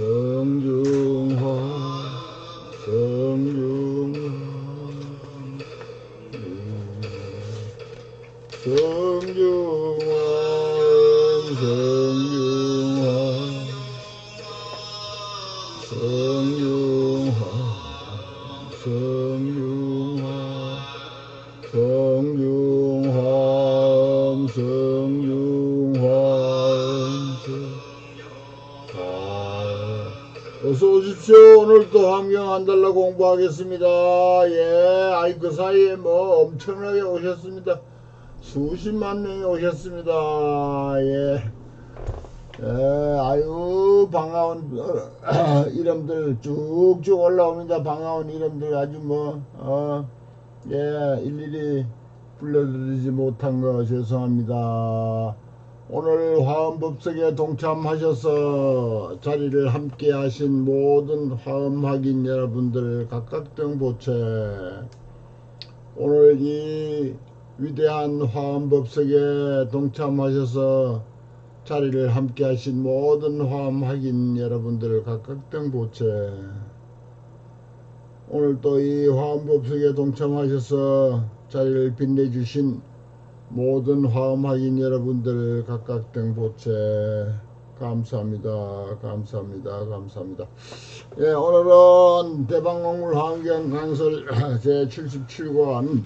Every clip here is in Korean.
Come to 한 달러 공부하겠습니다. 예, 아이 그 사이에 뭐 엄청나게 오셨습니다. 수십만 명이 오셨습니다. 예. 예, 아유, 어, 이름들 쭉쭉 올라옵니다. 반가운 이름들 아주 뭐, 어, 예, 일일이 불러드리지 못한 거 죄송합니다. 오늘 화엄법석에 동참하셔서 자리를 함께 하신 모든 화엄학인 여러분들 각각 등 보채. 오늘 이 위대한 화엄법석에 동참하셔서 자리를 함께 하신 모든 화엄학인 여러분들 각각 등 보채. 오늘 또 이 화엄법석에 동참하셔서 자리를 빛내주신 모든 화음학인 여러분들 각각 등보채 감사합니다. 감사합니다. 감사합니다. 예, 오늘은 대방공물 환경 강설 제 77권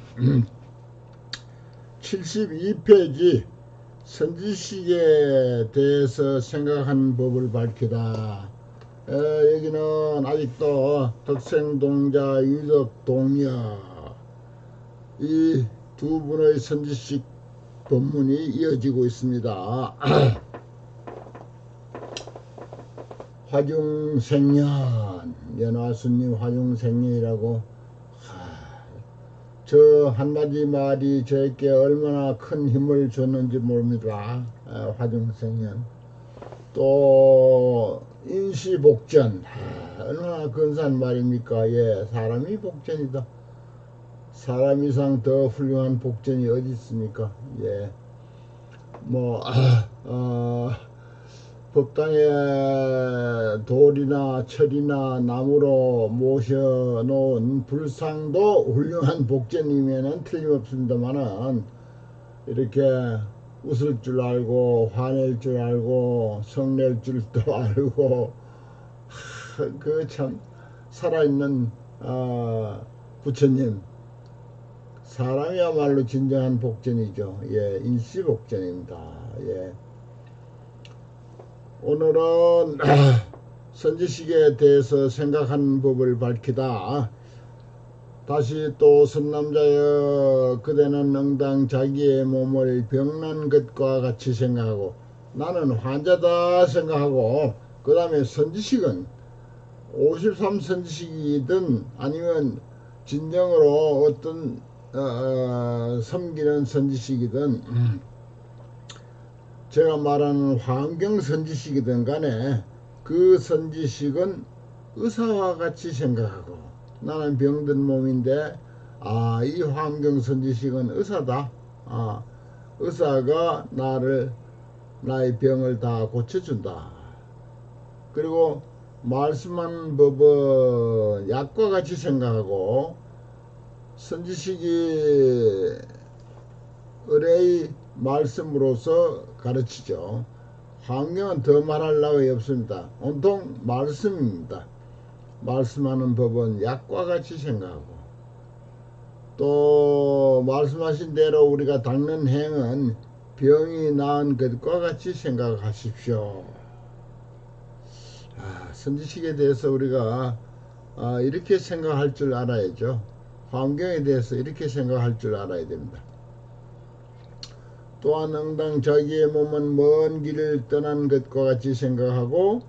72페이지 선지식에 대해서 생각한 법을 밝히다. 예, 여기는 아직도 덕생동자 유덕동야 이 두 분의 선지식 본문이 이어지고 있습니다. 화중생년 연화수님 화중생년이라고 저 한마디 말이 저에게 얼마나 큰 힘을 줬는지 모릅니다. 아, 화중생년 또 인시복전 아, 얼마나 근사한 말입니까? 예, 사람이 복전이다. 사람 이상 더 훌륭한 복전이 어디 있습니까? 예. 뭐, 아, 어, 법당에 돌이나 철이나 나무로 모셔놓은 불상도 훌륭한 복전이면은 틀림없습니다만은 이렇게 웃을 줄 알고 화낼 줄 알고 성낼 줄도 알고 그 참 살아있는 어, 부처님 사람이야말로 진정한 복전이죠. 예, 인시복전입니다. 예. 오늘은 선지식에 대해서 생각한 법을 밝히다. 다시 또 선남자여 그대는 응당 자기의 몸을 병난 것과 같이 생각하고 나는 환자다 생각하고 그 다음에 선지식은 53 선지식이든 아니면 진정으로 어떤 어, 어, 섬기는 선지식이든 제가 말하는 환경 선지식이든 간에 그 선지식은 의사와 같이 생각하고 나는 병든 몸인데 아 이 환경 선지식은 의사다. 아 의사가 나를 나의 병을 다 고쳐준다. 그리고 말씀한 법은 약과 같이 생각하고 선지식이 의뢰의 말씀으로서 가르치죠. 환경은 더 말할 나위 없습니다. 온통 말씀입니다. 말씀하는 법은 약과 같이 생각하고 또 말씀하신 대로 우리가 닦는 행은 병이 나은 것과 같이 생각하십시오. 아, 선지식에 대해서 우리가 아, 이렇게 생각할 줄 알아야죠. 환경에 대해서 이렇게 생각할 줄 알아야 됩니다. 또한 응당 자기의 몸은 먼 길을 떠난 것과 같이 생각하고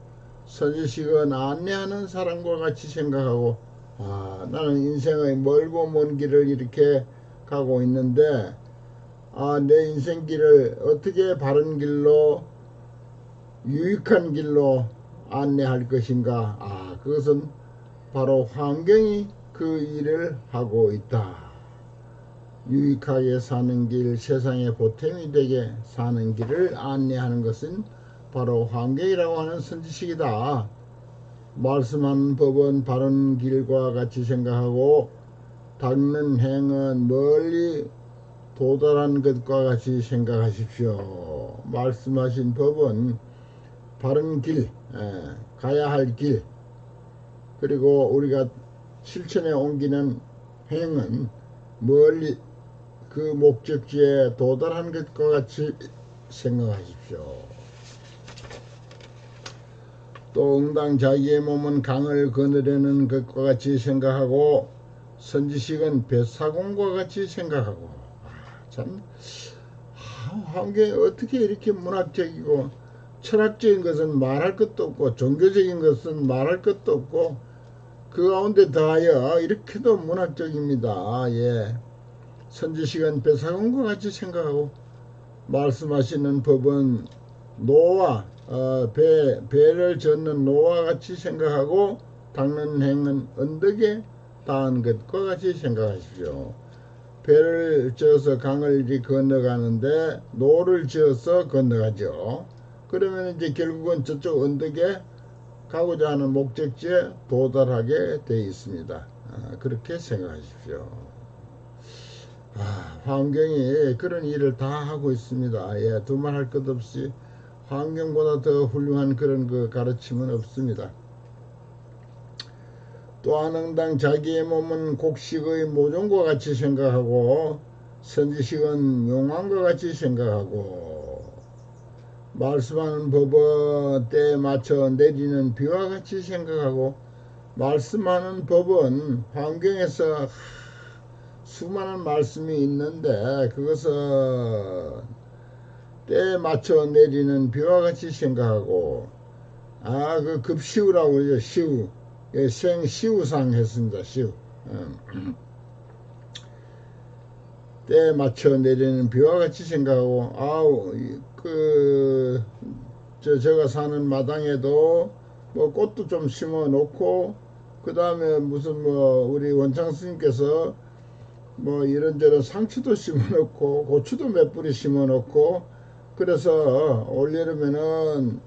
선지식은 안내하는 사람과 같이 생각하고 아, 나는 인생의 멀고 먼 길을 이렇게 가고 있는데 아, 내 인생길을 어떻게 바른 길로 유익한 길로 안내할 것인가 아, 그것은 바로 환경이 그 일을 하고 있다. 유익하게 사는 길, 세상에 보탬이 되게 사는 길을 안내하는 것은 바로 환경이라고 하는 선지식이다. 말씀하는 법은 바른 길과 같이 생각하고 닦는 행은 멀리 도달한 것과 같이 생각하십시오. 말씀하신 법은 바른 길, 에, 가야 할 길, 그리고 우리가 실천에 옮기는 행은 멀리 그 목적지에 도달한 것과 같이 생각하십시오. 또 응당 자기의 몸은 강을 거느려는 것과 같이 생각하고 선지식은 뱃사공과 같이 생각하고 아, 참 환경이 어떻게 이렇게 문학적이고 철학적인 것은 말할 것도 없고 종교적인 것은 말할 것도 없고 그 가운데 더하여 이렇게도 문학적입니다. 예. 선지식은 뱃사공과 같이 생각하고 말씀하시는 법은 노와 어, 배, 배를 젓는 노와 같이 생각하고 닦는 행은 언덕에 닿은 것과 같이 생각하십시오. 배를 지어서 강을 이렇게 건너가는데 노를 지어서 건너가죠. 그러면 이제 결국은 저쪽 언덕에 가고자 하는 목적지에 도달하게 되어 있습니다. 아, 그렇게 생각하십시오. 아, 환경이 그런 일을 다 하고 있습니다. 예, 두말할 것 없이 환경보다 더 훌륭한 그런 그 가르침은 없습니다. 또한 응당 자기의 몸은 곡식의 모종과 같이 생각하고 선지식은 용왕과 같이 생각하고 말씀하는 법은 때에 맞춰 내리는 비와 같이 생각하고 말씀하는 법은 환경에서 수많은 말씀이 있는데 그것은 때에 맞춰 내리는 비와 같이 생각하고 아 그 급시우라고 그러죠. 시우. 예, 생시우상 했습니다. 시우. 음. 때에 맞춰 내리는 비와 같이 생각하고 아우 그 저, 제가 사는 마당에도 뭐 꽃도 좀 심어 놓고 그 다음에 무슨 뭐 우리 원창 스님께서 뭐 이런저런 상추도 심어 놓고 고추도 몇 뿌리 심어 놓고 그래서 올여름에는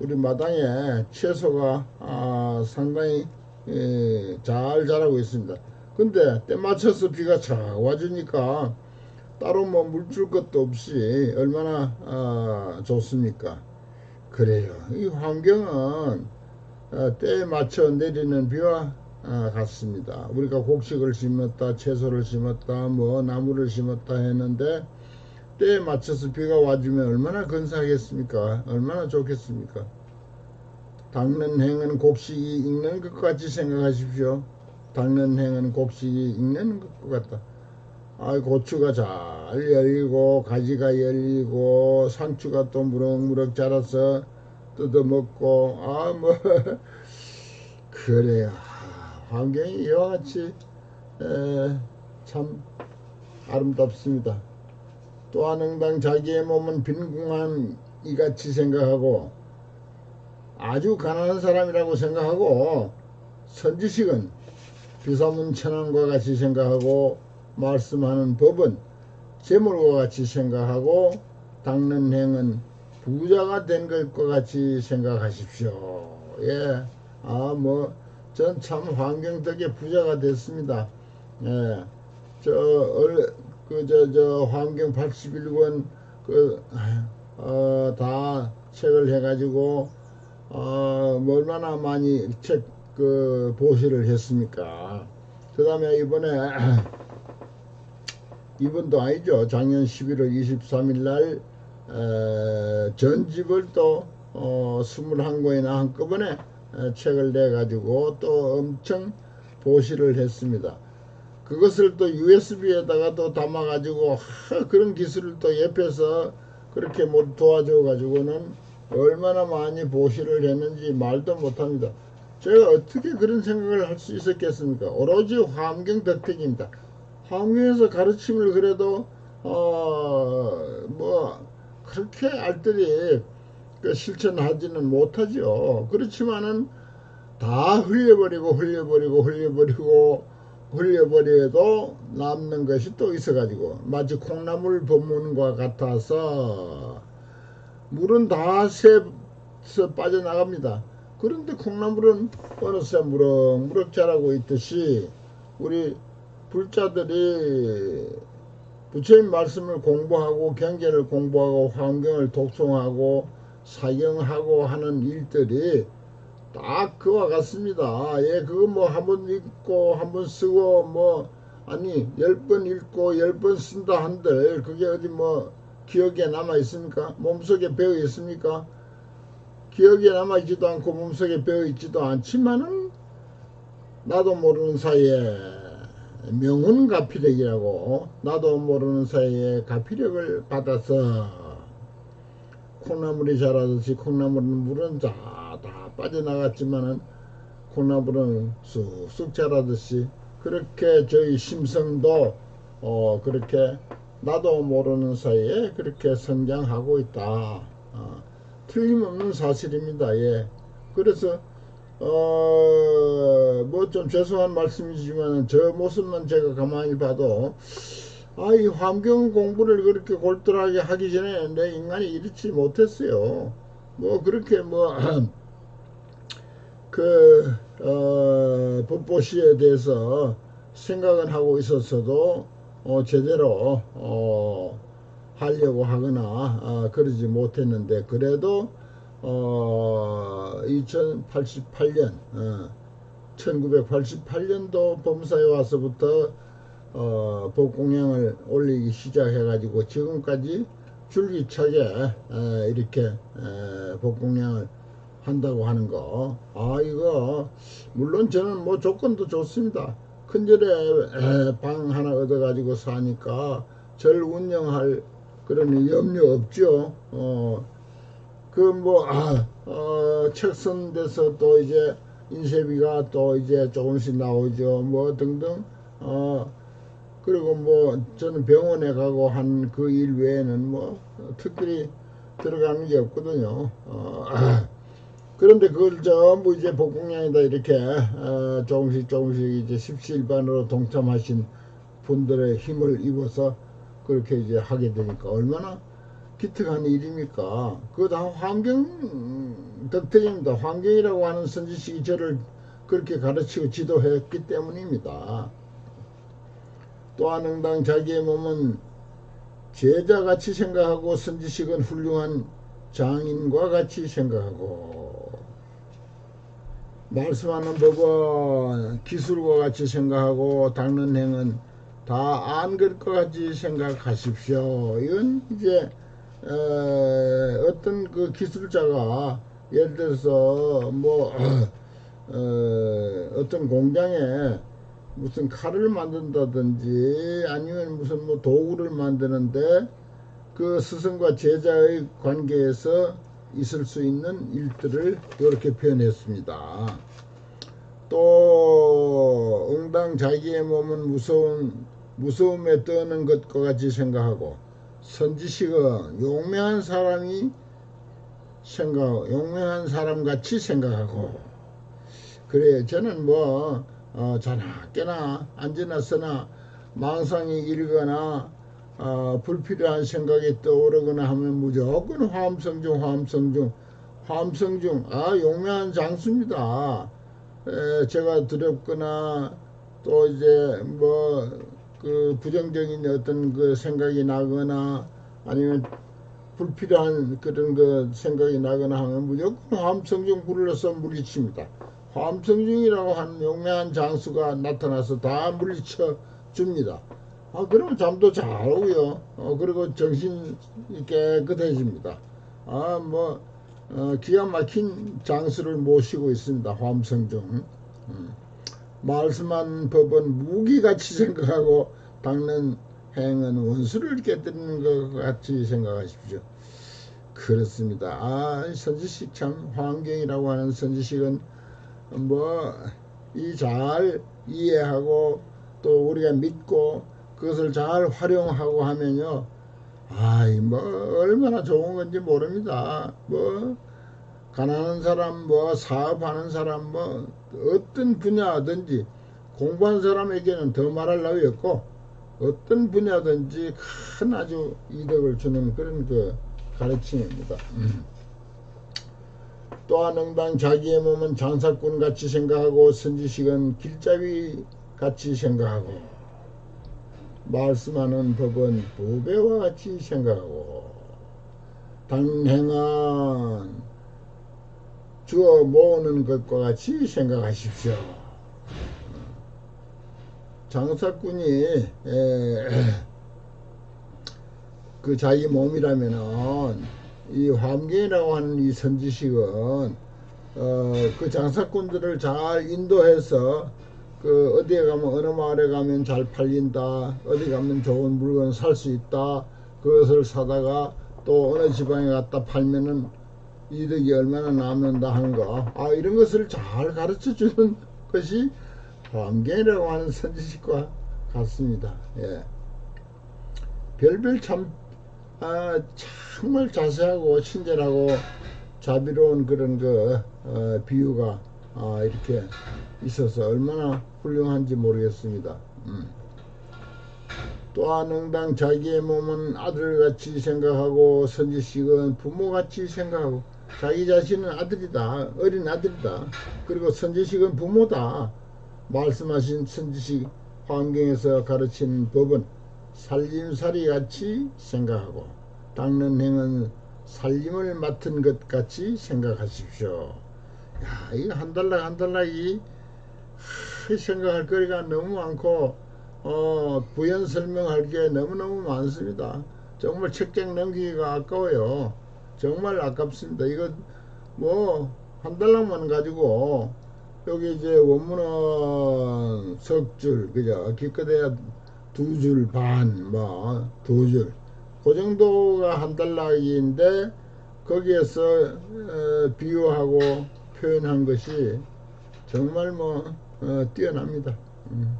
우리 마당에 채소가 아, 상당히 예, 잘 자라고 있습니다. 근데 때 맞춰서 비가 착 와주니까 따로 뭐 물줄 것도 없이 얼마나 아, 좋습니까? 그래요. 이 환경은 아, 때에 맞춰 내리는 비와 아, 같습니다. 우리가 곡식을 심었다, 채소를 심었다, 뭐 나무를 심었다 했는데 때에 맞춰서 비가 와주면 얼마나 근사하겠습니까? 얼마나 좋겠습니까? 닦는 행은 곡식이 익는 것 같이 생각하십시오. 닦는 행은 곡식이 익는 것 같다. 아, 고추가 잘 열리고 가지가 열리고 상추가 또 무럭무럭 자라서 뜯어먹고 아 뭐 그래요. 환경이 이와 같이 에, 참 아름답습니다. 또한 응당 자기의 몸은 빈궁한 이같이 생각하고 아주 가난한 사람이라고 생각하고 선지식은 비사문 천왕과 같이 생각하고 말씀하는 법은 재물과 같이 생각하고 닦는 행은 부자가 된 것과 같이 생각하십시오. 예. 아, 뭐, 전 참 환경 덕에 부자가 됐습니다. 예. 저, 그저 저 환경 81권 그 어, 다 책을 해가지고 어, 뭐 얼마나 많이 책 그 보시를 했습니까? 그 다음에 이번에 이번도 아니죠. 작년 11월 23일 날 에, 전집을 또 어, 21권이나 한꺼번에 에, 책을 내가지고 또 엄청 보시를 했습니다. 그것을 또 USB에다가 또 담아가지고 하, 그런 기술을 또 옆에서 그렇게 못 도와줘 가지고는 얼마나 많이 보시를 했는지 말도 못합니다. 제가 어떻게 그런 생각을 할 수 있었겠습니까? 오로지 환경 덕택입니다. 환경에서 가르침을 그래도 어뭐 그렇게 알뜰히 그 실천하지는 못하죠. 그렇지만은 다 흘려버리고 흘려버리고 흘려버리고 흘려버려도 남는 것이 또 있어가지고 마치 콩나물 버무는과 같아서 물은 다 새서 빠져나갑니다. 그런데 콩나물은 어느새 무럭무럭 자라고 있듯이 우리 불자들이 부처님 말씀을 공부하고 경제를 공부하고 환경을 독송하고 사경하고 하는 일들이 딱 그와 같습니다. 예, 그거 뭐 한 번 읽고 한 번 쓰고 뭐 아니 열 번 읽고 열 번 쓴다 한들 그게 어디 뭐 기억에 남아 있습니까? 몸속에 배어 있습니까? 기억에 남아 있지도 않고 몸속에 배어 있지도 않지만은 나도 모르는 사이에 명운 가피력이라고 나도 모르는 사이에 가피력을 받아서 콩나물이 자라듯이 콩나물은 물은 다, 다 빠져나갔지만은 콩나물은 쑥쑥 자라듯이 그렇게 저희 심성도 어 그렇게 나도 모르는 사이에 그렇게 성장하고 있다. 어, 틀림없는 사실입니다. 예. 그래서 어 뭐 좀 죄송한 말씀이지만 저 모습만 제가 가만히 봐도 아 이 환경 공부를 그렇게 골똘하게 하기 전에 내 인간이 이렇지 못했어요. 뭐 그렇게 뭐 그, 어, 법보시에 대해서 생각은 하고 있었어도, 어, 제대로, 어, 하려고 하거나, 어, 그러지 못했는데, 그래도, 어, 2088년, 어, 1988년도 범사에 와서부터, 어, 법공양을 올리기 시작해 가지고, 지금까지 줄기차게, 어, 이렇게, 에, 법공양을 한다고 하는 거. 아, 이거, 물론 저는 뭐 조건도 좋습니다. 큰절에 방 하나 얻어가지고 사니까 절 운영할 그런 염려 없죠. 어, 그 뭐, 아, 어, 책선 돼서 또 이제 인쇄비가 또 이제 조금씩 나오죠. 뭐 등등. 어, 그리고 뭐 저는 병원에 가고 한 그 일 외에는 뭐 특별히 들어가는 게 없거든요. 어, 그런데 그걸 전부 이제 복공량에다 이렇게 어, 조금씩 조금씩 이제 십시일반으로 동참하신 분들의 힘을 입어서 그렇게 이제 하게 되니까 얼마나 기특한 일입니까? 그거 다 환경 덕택입니다. 환경이라고 하는 선지식이 저를 그렇게 가르치고 지도했기 때문입니다. 또한 응당 자기의 몸은 제자같이 생각하고 선지식은 훌륭한 장인과 같이 생각하고 말씀하는 법은 기술과 같이 생각하고 닦는 행은 다 안것과 같이 생각하십시오. 이건 이제 어, 어떤 그 기술자가 예를 들어서 뭐 어, 어떤 공장에 무슨 칼을 만든다든지 아니면 무슨 뭐 도구를 만드는데 그 스승과 제자의 관계에서 있을 수 있는 일들을 이렇게 표현했습니다. 또 응당 자기의 몸은 무서운 무서움에 떠는 것과 같이 생각하고 선지식은 용맹한 사람이 생각 용맹한 사람 같이 생각하고. 그래 저는 뭐 어, 자나 깨나 앉으나 서나 망상이 일거나 어, 불필요한 생각이 떠오르거나 하면 무조건 화엄성중 화엄성중 화엄성중. 아 용맹한 장수입니다. 에, 제가 두렵거나 또 이제 뭐 그 부정적인 어떤 그 생각이 나거나 아니면 불필요한 그런 그 생각이 나거나 하면 무조건 화엄성중 불러서 물리칩니다 화엄성중이라고 하는 용맹한 장수가 나타나서 다 물리쳐 줍니다 아, 그러면 잠도 잘 오고요. 어, 그리고 정신이 깨끗해집니다. 아, 뭐, 어, 기가 막힌 장수를 모시고 있습니다. 화엄성중. 음. 말씀한 법은 무기같이 생각하고 닦는 행은 원수를 깨뜨리는 것 같이 생각하십시오. 그렇습니다. 아, 선지식 참 환경이라고 하는 선지식은 뭐, 이 잘 이해하고 또 우리가 믿고 그것을 잘 활용하고 하면요. 아이, 뭐, 얼마나 좋은 건지 모릅니다. 뭐, 가난한 사람, 뭐, 사업하는 사람, 뭐, 어떤 분야든지 공부한 사람에게는 더 말할 나위 없고, 어떤 분야든지 큰 아주 이득을 주는 그런 그 가르침입니다. 음. 또한 응당 자기의 몸은 장사꾼 같이 생각하고 선지식은 길잡이 같이 생각하고 말씀하는 법은 부배와 같이 생각하고 당행한 주어 모으는 것과 같이 생각하십시오. 장사꾼이 에, 그 자기 몸이라면은 이 환경이라고 하는 이 선지식은 어, 그 장사꾼들을 잘 인도해서 그 어디에 가면 어느 마을에 가면 잘 팔린다 어디 가면 좋은 물건 살 수 있다 그것을 사다가 또 어느 지방에 갖다 팔면은 이득이 얼마나 남는다 하는 거, 아, 이런 것을 잘 가르쳐 주는 것이 환경이라고 하는 선지식과 같습니다. 예. 별별 참, 아, 정말 자세하고 친절하고 자비로운 그런 그, 어, 비유가, 아, 이렇게 있어서 얼마나 훌륭한지 모르겠습니다. 음. 또한 응당 자기의 몸은 아들같이 생각하고 선지식은 부모같이 생각하고 자기 자신은 아들이다. 어린 아들이다. 그리고 선지식은 부모다. 말씀하신 선지식 환경에서 가르친 법은 살림살이 같이 생각하고 닦는 행은 살림을 맡은 것 같이 생각하십시오. 야, 이거 한 달락 한 달락이 생각할 거리가 너무 많고 어, 부연 설명할 게 너무너무 많습니다. 정말 책장 넘기기가 아까워요. 정말 아깝습니다. 이거 뭐 한 달락만 가지고 여기 이제 원문은 석줄 그죠 기껏해야 두 줄 반 뭐 두줄그 정도가 한 달락인데 거기에서 어, 비유하고 표현한 것이 정말 뭐 어, 뛰어납니다. 음.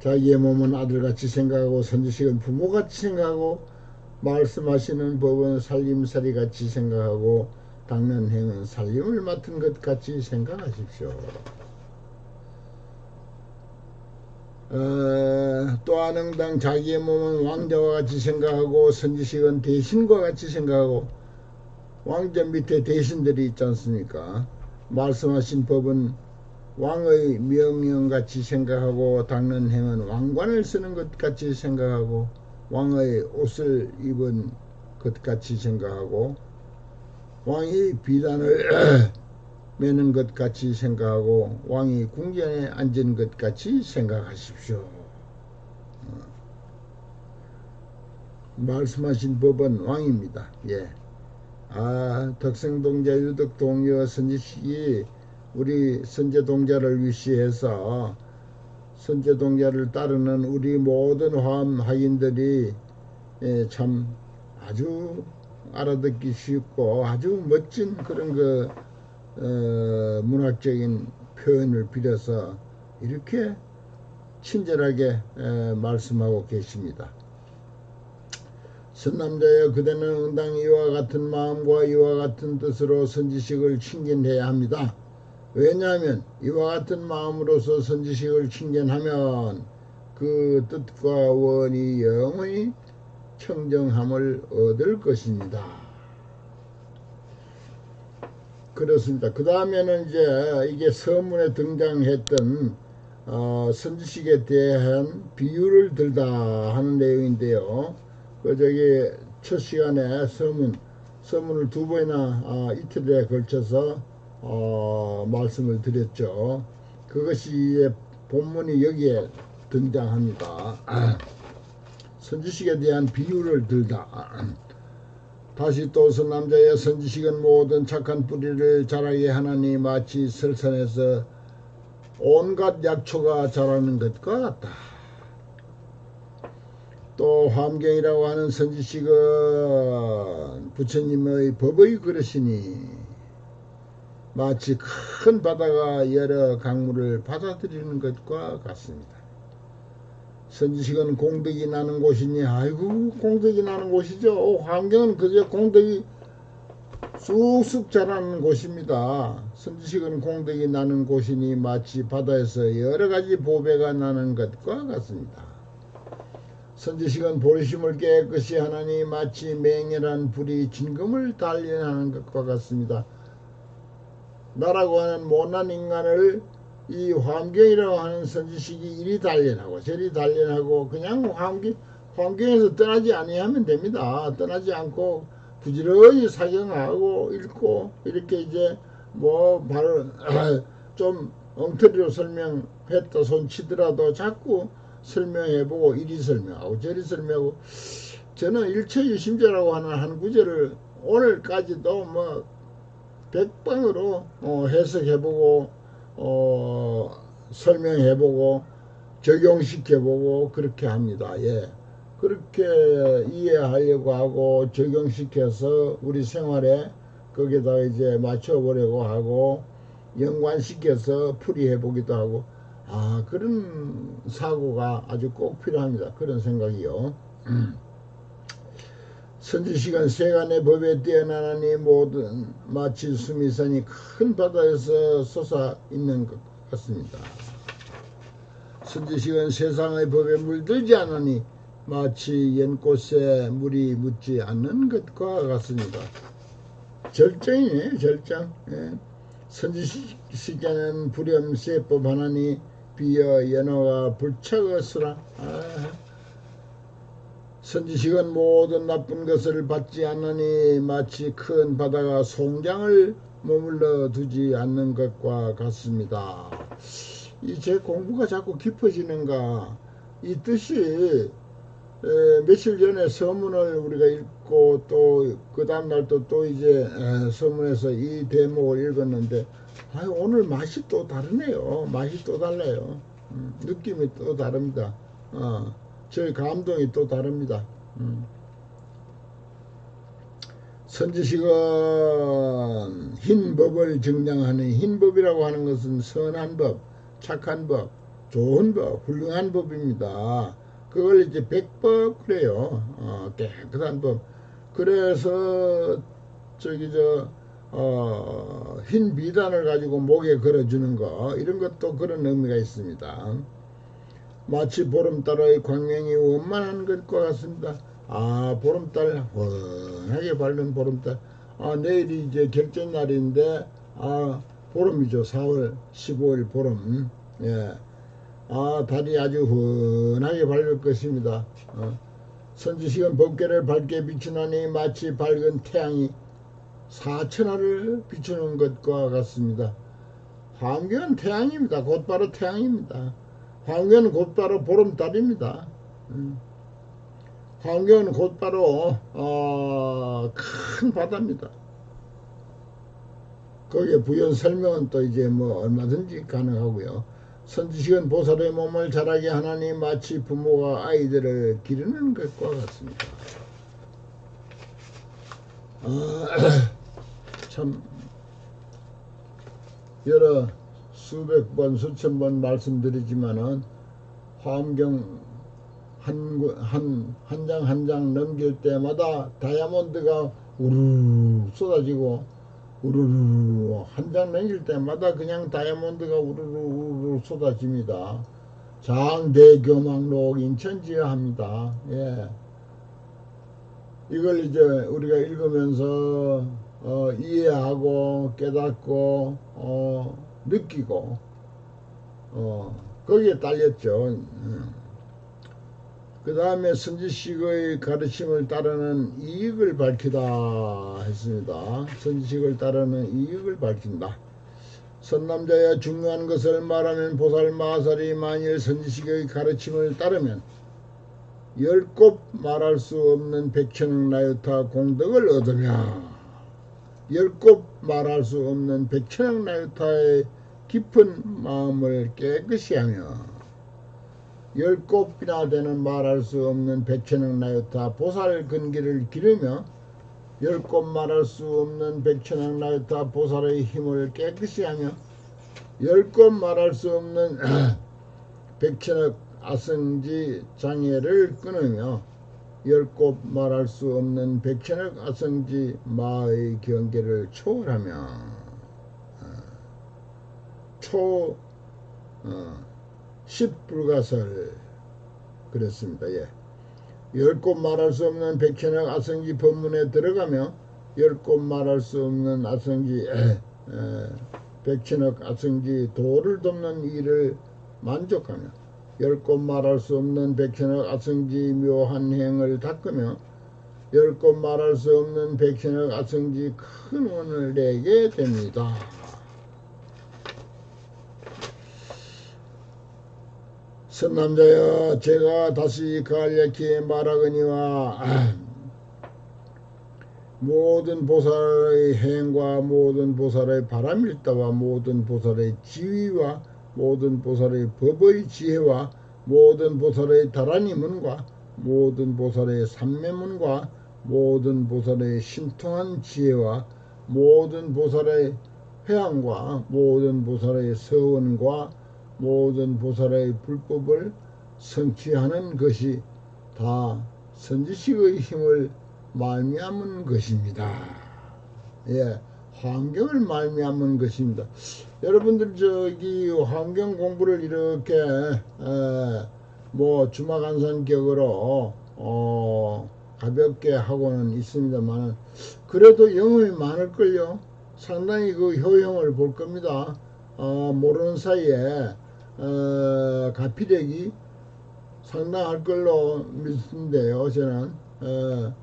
자기의 몸은 아들같이 생각하고 선지식은 부모같이 생각하고 말씀하시는 법은 살림살이 같이 생각하고 닦는 행은 살림을 맡은 것 같이 생각하십시오. 어, 또한 응당 자기의 몸은 왕자와 같이 생각하고 선지식은 대신과 같이 생각하고 왕자 밑에 대신들이 있지 않습니까? 말씀하신 법은 왕의 명령같이 생각하고 닦는 행은 왕관을 쓰는 것 같이 생각하고 왕의 옷을 입은 것 같이 생각하고 왕이 비단을 매는 것 같이 생각하고 왕이 궁전에 앉은 것 같이 생각하십시오. 어. 말씀하신 법은 왕입니다. 예. 아, 덕생동자 유덕동여 선지식이 우리 선제동자를 위시해서 선제동자를 따르는 우리 모든 화엄 하인들이 예, 참 아주 알아듣기 쉽고 아주 멋진 그런 그 어, 문학적인 표현을 빌어서 이렇게 친절하게 에, 말씀하고 계십니다. 선남자여 그대는 응당 이와 같은 마음과 이와 같은 뜻으로 선지식을 충견해야 합니다. 왜냐하면 이와 같은 마음으로서 선지식을 충견하면 그 뜻과 원이 영원히 청정함을 얻을 것입니다. 그렇습니다. 그 다음에는 이제 이게 서문에 등장했던 어, 선지식에 대한 비유를 들다 하는 내용인데요. 그 저기 첫 시간에 서문, 서문을 두 번이나 어, 이틀에 걸쳐서 어, 말씀을 드렸죠. 그것이 본문이 여기에 등장합니다. 선지식에 대한 비유를 들다. 다시 또 선남자의 선지식은 모든 착한 뿌리를 자라게 하나니 마치 설산에서 온갖 약초가 자라는 것과 같다. 또 환경이라고 하는 선지식은 부처님의 법의 그릇이니 마치 큰 바다가 여러 강물을 받아들이는 것과 같습니다. 선지식은 공덕이 나는 곳이니 아이고 공덕이 나는 곳이죠. 환경은 그저 공덕이 쑥쑥 자라는 곳입니다. 선지식은 공덕이 나는 곳이니 마치 바다에서 여러 가지 보배가 나는 것과 같습니다. 선지식은 보리심을 깨끗이 하나니 마치 맹렬한 불이 진금을 단련하는 것과 같습니다. 나라고 하는 못난 인간을 이 환경이라고 하는 선지식이 이리 단련하고 저리 단련하고 그냥 환경, 환경에서 떠나지 아니하면 됩니다. 떠나지 않고 부지런히 사경하고 읽고 이렇게 이제 뭐 바로 좀 엉터리로 설명했다 손치더라도 자꾸 설명해보고 이리 설명하고 저리 설명하고 저는 일체 유심제라고 하는 한 구절을 오늘까지도 뭐 백방으로 어, 해석해보고 어, 설명해보고 적용시켜보고 그렇게 합니다. 예. 그렇게 이해하려고 하고 적용시켜서 우리 생활에 거기다 이제 맞춰보려고 하고 연관시켜서 풀이해보기도 하고 아 그런 사고가 아주 꼭 필요합니다. 그런 생각이요. 선지시간 세간의 법에 뛰어나니 모든 마치 수미산이 큰 바다에서 솟아 있는 것 같습니다. 선지시간 세상의 법에 물들지 않으니 마치 연꽃에 물이 묻지 않는 것과 같습니다. 절정이네 절정. 예. 선지시간은 불염세법 하나니 비어 연어가 불착었으라. 아. 선지식은 모든 나쁜 것을 받지 않으니 마치 큰 바다가 송장을 머물러 두지 않는 것과 같습니다. 이 제 공부가 자꾸 깊어지는가 이 뜻이 에, 며칠 전에 서문을 우리가 읽고 또 그 다음날 또, 또 이제 에, 서문에서 이 대목을 읽었는데 아유, 오늘 맛이 또 다르네요. 맛이 또 달라요. 음, 느낌이 또 다릅니다. 어. 저희 감동이 또 다릅니다. 음. 선지식은 흰 법을 증량하는 흰 법이라고 하는 것은 선한 법, 착한 법, 좋은 법, 훌륭한 법입니다. 그걸 이제 백법 그래요. 어, 깨끗한 법. 그래서 저기 저 어, 흰 비단을 가지고 목에 걸어주는 거 이런 것도 그런 의미가 있습니다. 마치 보름달의 광명이 원만한 것과 같습니다. 아 보름달 훤하게 밝은 보름달. 아 내일이 이제 결전날인데 아 보름이죠. 4월 15일 보름. 예. 아 달이 아주 훤하게 밝을 것입니다. 어. 선지식은 법계를 밝게 비추나니 마치 밝은 태양이 사천하를 비추는 것과 같습니다. 환경은 태양입니다. 곧바로 태양입니다 황견은 곧바로 보름달입니다. 음. 황견은 곧바로 어, 큰 바다입니다. 거기에 부연 설명은 또 이제 뭐 얼마든지 가능하고요. 선지식은 보살의 몸을 자라게 하나니 마치 부모가 아이들을 기르는 것과 같습니다. 아, 참 여러 수백 번, 수천 번 말씀드리지만은 화엄경 한, 한, 한장 한 장 넘길 때마다 다이아몬드가 우르르 쏟아지고 우르르 한 장 넘길 때마다 그냥 다이아몬드가 우르르 쏟아집니다. 장대교망록 인천지어합니다. 예. 이걸 이제 우리가 읽으면서 어, 이해하고 깨닫고 어, 느끼고 어, 거기에 딸렸죠. 음. 그 다음에 선지식의 가르침을 따르는 이익을 밝히다 했습니다. 선지식을 따르는 이익을 밝힌다. 선남자야 중요한 것을 말하면 보살 마살이 만일 선지식의 가르침을 따르면 열곱 말할 수 없는 백천억 나유타 공덕을 얻으며 열곱 말할 수 없는 백천억 나유타의 깊은 마음을 깨끗이 하며 열곱이나 되는 말할 수 없는 백천억 나유타 보살 근기를 기르며 열곱 말할 수 없는 백천억 나유타 보살의 힘을 깨끗이 하며 열곱 말할 수 없는 백천억 아성지 장애를 끊으며 열곱 말할 수 없는 백천억 아성지 마의 경계를 초월하며 어, 초 어, 십불가설 그랬습니다. 예. 열꽃 말할 수 없는 백천억 아성지 법문에 들어가며 열꽃 말할 수 없는 아성지 에, 에, 백천억 아성지 도를 돕는 일을 만족하며 열꽃 말할 수 없는 백천억 아성지 묘한 행을 닦으며 열꽃 말할 수 없는 백천억 아성지 큰 원을 내게 됩니다. 선남자여 제가 다시 간략히 말하거니와 모든 보살의 행과 모든 보살의 바람일다와 모든 보살의 지위와 모든 보살의 법의 지혜와 모든 보살의 다라니문과 모든 보살의 삼매문과 모든 보살의 신통한 지혜와 모든 보살의 회양과 모든 보살의 서원과 모든 보살의 불법을 성취하는 것이 다 선지식의 힘을 말미암은 것입니다. 예, 환경을 말미암은 것입니다. 여러분들 저기 환경 공부를 이렇게 에, 뭐 주마간선격으로 어, 가볍게 하고는 있습니다만 그래도 영험이 많을걸요. 상당히 그 효용을 볼 겁니다. 어, 모르는 사이에 어, 가피력이 상당할 걸로 믿는데요. 저는 어,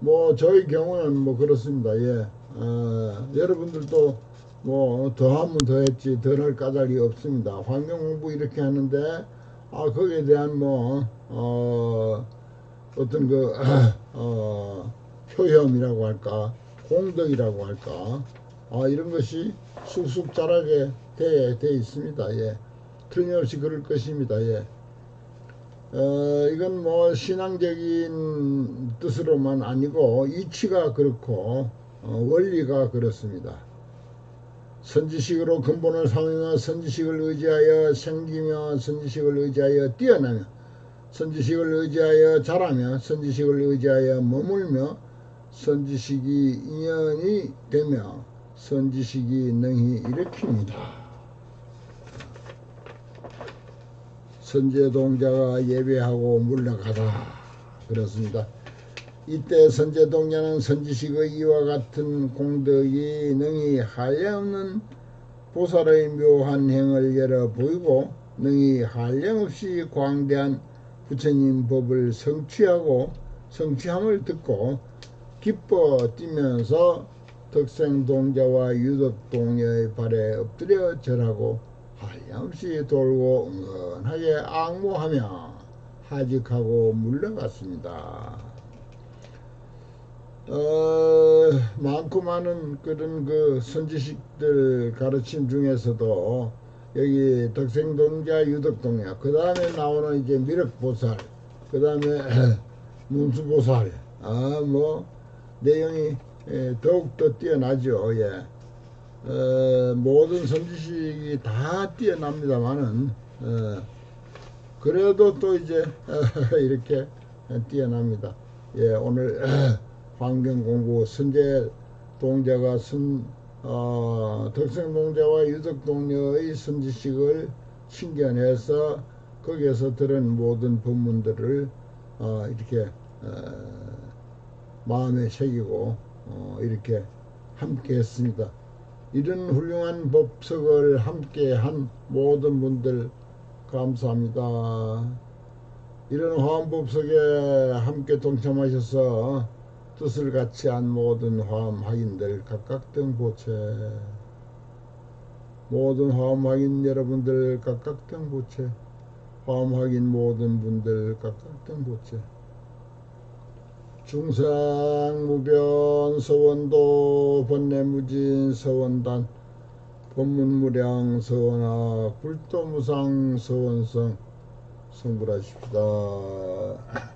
뭐 저희 경우는 뭐 그렇습니다. 예. 어, 여러분들도 뭐 더하면 더했지 덜 할 까닭이 없습니다. 환경 공부 이렇게 하는데 아 거기에 대한 뭐 어, 어떤 그 어, 효험이라고 할까 공덕이라고 할까 아 이런 것이 쑥쑥 자라게 돼, 돼 있습니다. 예. 틀림없이 그럴 것입니다. 예. 어, 이건 뭐 신앙적인 뜻으로만 아니고 이치가 그렇고 어, 원리가 그렇습니다. 선지식으로 근본을 삼으며 선지식을 의지하여 생기며 선지식을 의지하여 뛰어나며 선지식을 의지하여 자라며 선지식을 의지하여 머물며 선지식이 인연이 되며 선지식이 능히 일으킵니다. 선제동자가 예배하고 물러가다 그렇습니다. 이때 선제동자는 선지식의 이와 같은 공덕이 능히 한량없는 보살의 묘한 행을 열어 보이고 능히 한량없이 광대한 부처님 법을 성취하고 성취함을 듣고 기뻐 뛰면서 덕생동자와 유덕동녀의 발에 엎드려 절하고 한량없이 돌고 은근하게 악모하며 하직하고 물러갔습니다. 어, 많고 많은 그런 그 선지식들 가르침 중에서도 여기 덕생동자 유덕동자 그 다음에 나오는 이제 미륵보살 그 다음에 문수보살 아 뭐 내용이 예, 더욱더 뛰어나죠 예. 어, 모든 선지식이 다 뛰어납니다만은 어, 그래도 또 이제 이렇게 뛰어납니다. 예, 오늘 환경 공부 선제 동자가 선 어, 덕생 동자와 유덕 동녀의 선지식을 신견해서 거기에서 들은 모든 법문들을 어, 이렇게 어, 마음에 새기고 어, 이렇게 함께 했습니다. 이런 훌륭한 법석을 함께 한 모든 분들 감사합니다. 이런 화엄법석에 함께 동참하셔서 뜻을 같이 한 모든 화엄 확인들 각각 등 보채 모든 화엄 확인 여러분들 각각 등 보채 화엄 확인 모든 분들 각각 등 보채 중상무변 서원도 번뇌무진 서원단 법문무량 서원학 불도무상 서원성. 성불하십시다.